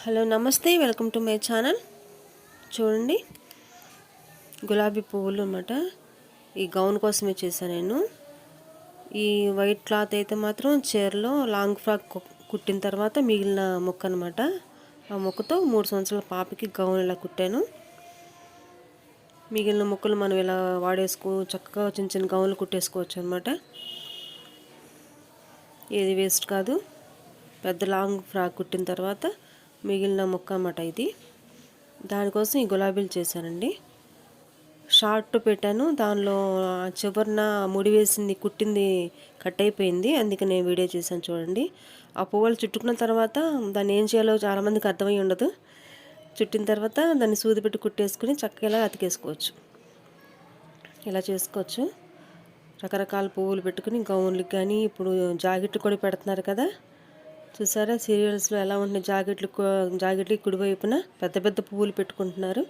Hello namaste. Welcome to my channel. చూడండి. గులాబీ పువ్వులు అనమాట ఈ గౌన్ కోసమే చేశాను నేను. ఈ వైట్ క్లాత్ అయితే మాత్రం చీరలో లాంగ్ ఫ్రాక్ కుట్టిన తర్వాత మిగిలిన మొక్క అనమాట ఆ మొక్కతో మూడు సంవత్సరాల పాపకి గౌన్ ఇలా కుట్టాను. మిగిలిన మొక్కలు మనం ఇలా వాడేసుకో చక్కగా చిన్న చిన్న గౌన్లు కుట్టేసుకోవచ్చు అనమాట ఏది వేస్ట్ కాదు. పెద్ద లాంగ్ ఫ్రాక్ కుట్టిన తర్వాత మిగిలిన ముక్క అన్నమాట ఇది. దానికోసం ఈ గులాబీలు చేశానండి. షార్ట్ పెట్టాను. దానిలో చివరిన చివరన ముడి వేసింది కుట్టింది కట్ అయిపోయింది. అందుకే నేను వీడియో చేశాను చూడండి. ఆ పువ్వులు చుట్టుకున్న తర్వాత దాన్ని ఏం చేయాలో చాలామందికి అర్థమై ఉండదు. చుట్టిన తర్వాత దాన్ని సూది పెట్టి కుట్టేసుకుని చక్కగా ఇలా అతికేసుకోవచ్చు. ఇలా చేసుకోవచ్చు. రకరకాల పువ్వులు పెట్టుకుని గౌన్లకు కానీ ఇప్పుడు జాకెట్లు కూడా పెడుతున్నారు కదా. చూసారా? సీరియల్స్లో ఎలా ఉంటుంది జాకెట్లు జాకెట్లు కుడివైపున పెద్ద పెద్ద పువ్వులు పెట్టుకుంటున్నారు.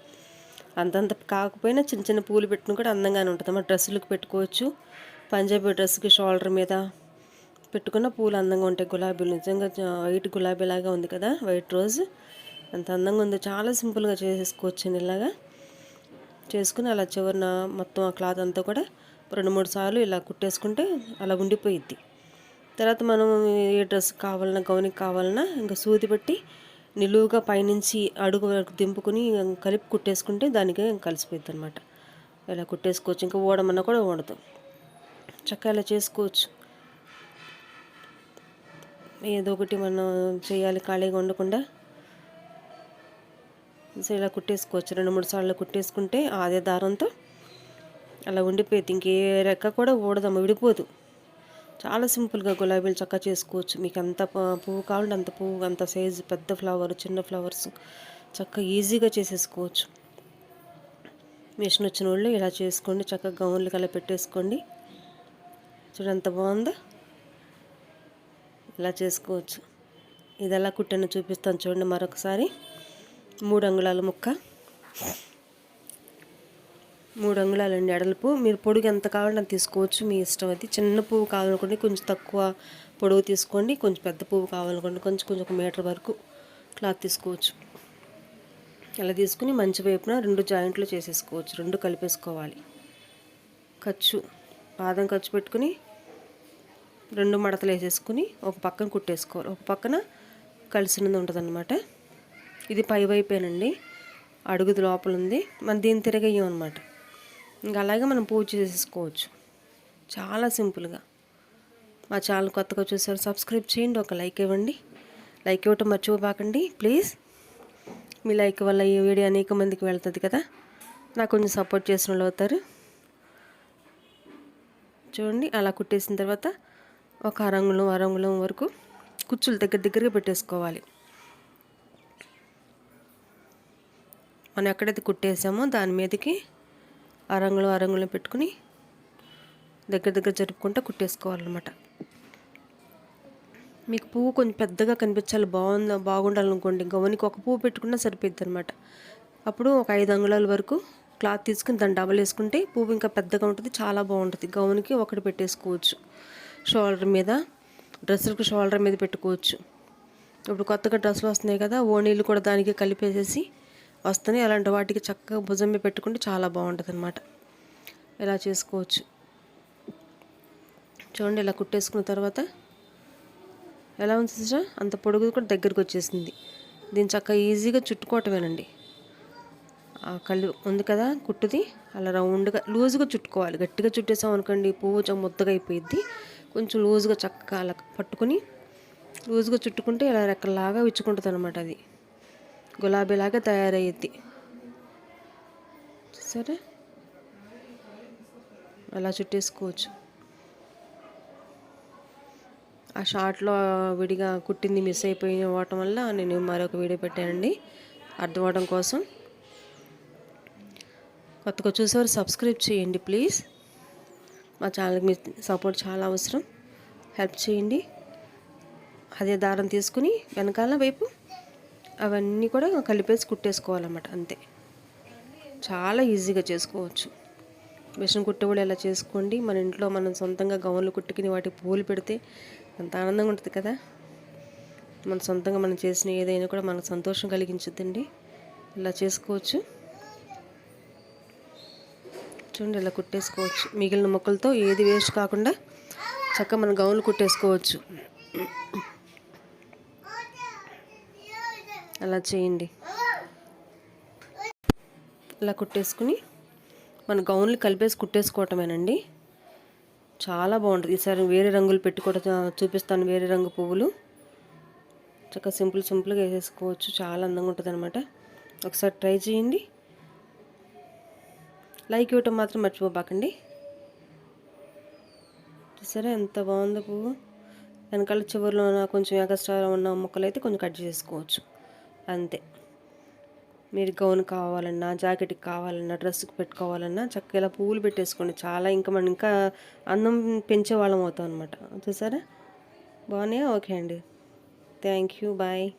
అంతంత కాకపోయినా చిన్న చిన్న పువ్వులు పెట్టుకుని కూడా అందంగానే ఉంటుంది. మా డ్రెస్సులకు పెట్టుకోవచ్చు. పంజాబీ డ్రెస్కి షోల్డర్ మీద పెట్టుకున్న పూలు అందంగా ఉంటాయి. గులాబీలు. నిజంగా వైట్ గులాబీ లాగా ఉంది కదా? White rose. అంత అందంగా ఉంది. చాలా సింపుల్గా చేసేసుకోవచ్చు ఇలాగా. చేసుకుని అలా చివరిన మొత్తం ఆ క్లాత్ అంతా కూడా రెండు మూడు సార్లు ఇలా కుట్టేసుకుంటే అలా ఉండిపోయిద్ది. తర్వాత మనం ఏ డ్రెస్ కావాలన్నా గౌనికి కావాలన్నా ఇంకా సూది పెట్టి నిలువుగా పైనుంచి అడుగు వరకు దింపుకుని కలిపి కుట్టేసుకుంటే దానికి కలిసిపోయింది అనమాట ఇలా కుట్టేసుకోవచ్చు. ఇంకా ఓడమన్నా కూడా ఓడదు. చక్కగా ఇలా చేసుకోవచ్చు. ఏదో ఒకటి మనం చేయాలి ఖాళీగా ఉండకుండా. సో ఇలా కుట్టేసుకోవచ్చు. రెండు మూడు సార్లు కుట్టేసుకుంటే అదే దారంతో అలా ఉండిపోయింది ఇంకే రెక్క కూడా ఊడదమ్మ విడిపోదు. చాలా సింపుల్గా గులాబీలు చక్కగా చేసుకోవచ్చు. మీకు ఎంత పువ్వు కావాలంటే అంత పువ్వు అంత సైజు పెద్ద ఫ్లవర్ చిన్న ఫ్లవర్స్ చక్కగా ఈజీగా చేసేసుకోవచ్చు. మిషన్ వచ్చిన వాళ్ళు ఇలా చేసుకోండి. చక్కగా గౌన్లు కలా పెట్టేసుకోండి. చూడంత ఎంత బాగుందో. ఇలా చేసుకోవచ్చు. ఇది ఎలా కుట్టానో చూపిస్తాను చూడండి మరొకసారి. మూడు అంగుళాల ముక్క. మూడు అంగుళాలండి ఎడల్పు మీరు పొడుగు ఎంత కావాలంటే అంత తీసుకోవచ్చు. మీ ఇష్టం అది. చిన్న పువ్వు కావాలనుకోండి కొంచెం తక్కువ పొడవు తీసుకోండి. కొంచెం పెద్ద పువ్వు కావాలనుకోండి కొంచెం కొంచెం ఒక మీటర్ వరకు క్లాత్ తీసుకోవచ్చు. ఇలా తీసుకుని మంచి వైపున రెండు జాయింట్లు చేసేసుకోవచ్చు. రెండు కలిపేసుకోవాలి. ఖర్చు పాదం ఖర్చు పెట్టుకుని రెండు మడతలు వేసేసుకుని ఒక పక్కన కుట్టేసుకోవాలి. ఒక పక్కన కలిసినది ఉంటుంది ఇది పై వైపేనండి. అడుగుది లోపల ఉంది మన దీన్ని తిరగయ్యం అనమాట ఇంకా అలాగే మనం పూజ చేసేసుకోవచ్చు. చాలా సింపుల్గా. మా ఛానల్ కొత్తగా చూసారు సబ్స్క్రైబ్ చేయండి ఒక లైక్ ఇవ్వండి. లైక్ ఇవ్వటం మర్చిపోబాకండి ప్లీజ్. మీ లైక్ వల్ల ఈ వీడియో అనేక మందికి వెళ్తుంది కదా. నాకు కొంచెం సపోర్ట్ చేసిన వాళ్ళు అవుతారు. చూడండి అలా కుట్టేసిన తర్వాత ఒక అరంగుళం అరంగుళం వరకు కుచ్చులు దగ్గర దగ్గరగా పెట్టేసుకోవాలి. మనం ఎక్కడైతే కుట్టేసామో దాని మీదకి అరంగులు అరంగులు పెట్టుకుని దగ్గర దగ్గర జరుపుకుంటూ కుట్టేసుకోవాలన్నమాట. మీకు పువ్వు కొంచెం పెద్దగా కనిపించాలి బాగుందా బాగుండాలనుకోండి గవనికి ఒక పువ్వు పెట్టుకున్నా సరిపోద్ది అనమాట అప్పుడు ఒక ఐదు అంగుళాల వరకు క్లాత్ తీసుకుని దాన్ని డబల్ వేసుకుంటే పువ్వు ఇంకా పెద్దగా ఉంటుంది చాలా బాగుంటుంది. గౌన్కి ఒకటి పెట్టేసుకోవచ్చు. షోల్డర్ మీద డ్రెస్సులకు షోల్డర్ మీద పెట్టుకోవచ్చు. ఇప్పుడు కొత్తగా డ్రెస్సులు వస్తున్నాయి కదా ఓణీలు కూడా దానికి కలిపేసేసి వస్తున్నాయి అలాంటి వాటికి చక్కగా భుజం మీద పెట్టుకుంటే చాలా బాగుంటుంది అనమాట ఇలా చేసుకోవచ్చు? చూడండి ఇలా కుట్టేసుకున్న తర్వాత ఎలా ఉంది సిస్టర్? అంత పొడుగు కూడా దగ్గరికి వచ్చేసింది. దీన్ని చక్కగా ఈజీగా చుట్టుకోవటమేనండి. ఆ కళ్ళు ఉంది కదా కుట్టుది అలా రౌండ్గా లూజ్గా చుట్టుకోవాలి. గట్టిగా చుట్టేసాం అనుకోండి పువ్వు చ- ముద్దగా అయిపోయింది కొంచెం లూజ్గా చక్కగా అలా పట్టుకుని లూజ్గా చుట్టుకుంటే ఇలా రెక్కలాగా విచ్చుకుంటుంది అనమాట అది. గులాబీలాగా తయారయ్యిద్ది. సరే? అలా చుట్టేసుకోవచ్చు. ఆ షార్ట్లో విడిగా కుట్టింది మిస్ అయిపోయిన అవ్వటం వల్ల నేను మరొక వీడియో పెట్టానండి. అర్థం అవడం కోసం. కొత్తగా చూసేవారు సబ్స్క్రైబ్ చేయండి ప్లీజ్. మా ఛానల్కి మీ సపోర్ట్ చాలా అవసరం. హెల్ప్ చేయండి. అదే దారం తీసుకుని వెనకాల వైపు అవన్నీ కూడా కలిపేసి కుట్టేసుకోవాలన్నమాట అంతే. చాలా ఈజీగా చేసుకోవచ్చు. మిషన్ కూడా ఇలా చేసుకోండి. మన ఇంట్లో మనం సొంతంగా గౌన్లు కుట్టుకుని వాటికి పూలు పెడితే అంత ఆనందంగా ఉంటుంది కదా. మన సొంతంగా మనం చేసిన ఏదైనా కూడా మనకు సంతోషం కలిగించుద్దండి. ఇలా చేసుకోవచ్చు. చూడండి ఇలా కుట్టేసుకోవచ్చు. మిగిలిన మొక్కలతో ఏది వేస్ట్ కాకుండా చక్కగా మన గౌన్లు కుట్టేసుకోవచ్చు. అలా చేయండి. ఇలా కుట్టేసుకుని మన గౌన్లు కలిపేసి కుట్టేసుకోవటమేనండి. చాలా బాగుంటుంది. ఈసారి వేరే రంగులు పెట్టుకోవటం చూపిస్తాను వేరే రంగు పువ్వులు. చక్కగా సింపుల్ సింపుల్గా వేసేసుకోవచ్చు. చాలా అందంగా ఉంటుంది అనమాట ఒకసారి ట్రై చేయండి. లైక్ ఇవ్వటం మాత్రం మర్చిపోబాకండి. చూసారా ఎంత బాగుందో పువ్వు. వెనకాల చివరిలో ఉన్న కొంచెం ఎగస్ట్రాలో ఉన్న ముక్కలు అయితే కొంచెం కట్ చేసుకోవచ్చు అంతే. మీరు గౌన్ కావాలన్నా జాకెట్కి కావాలన్నా డ్రెస్కి పెట్టుకోవాలన్నా చక్కగా ఇలా పువ్వులు పెట్టేసుకోండి. చాలా ఇంకా మనం ఇంకా అందం పెంచే వాళ్ళం అవుతాం అనమాట చూసారా? బాగున్నాయా? ఓకే అండి. Thank you. బాయ్.